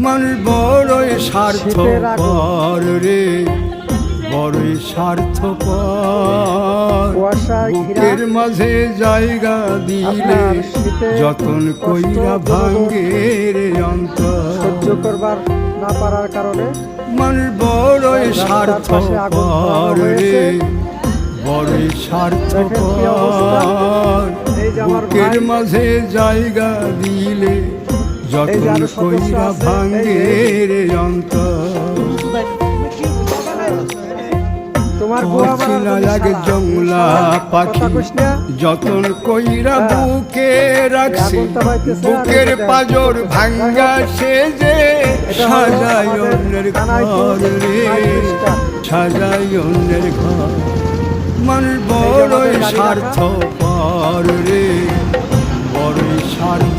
মানুষ বড়ই স্বার্থ পর রে বড়ই স্বার্থ বুকের মাঝে জায়গা দিলে যতন কইরা ভাঙ্গে রে অন্তর। সহ্য করবার না পারার কারণে মানুষ বড়ই স্বার্থ রে। বড়ই স্বার্থ বুকের মাঝে জায়গা দিলে যে যতন কইরা আছে, ভাঙ্গে এই রে অন্তর তোমার জন্য লাগে। জংলা পাখি যতন কইরা হ্যাঁ। বুকে রাখছি বুকের। পাজর ভাঙ্গা সেজে এটা হলো সাজাই অন্যের ঘর রে। সাজাই অন্যের ঘর মানুষ বড়ই স্বার্থ পর রে বড়ই স্বার্থ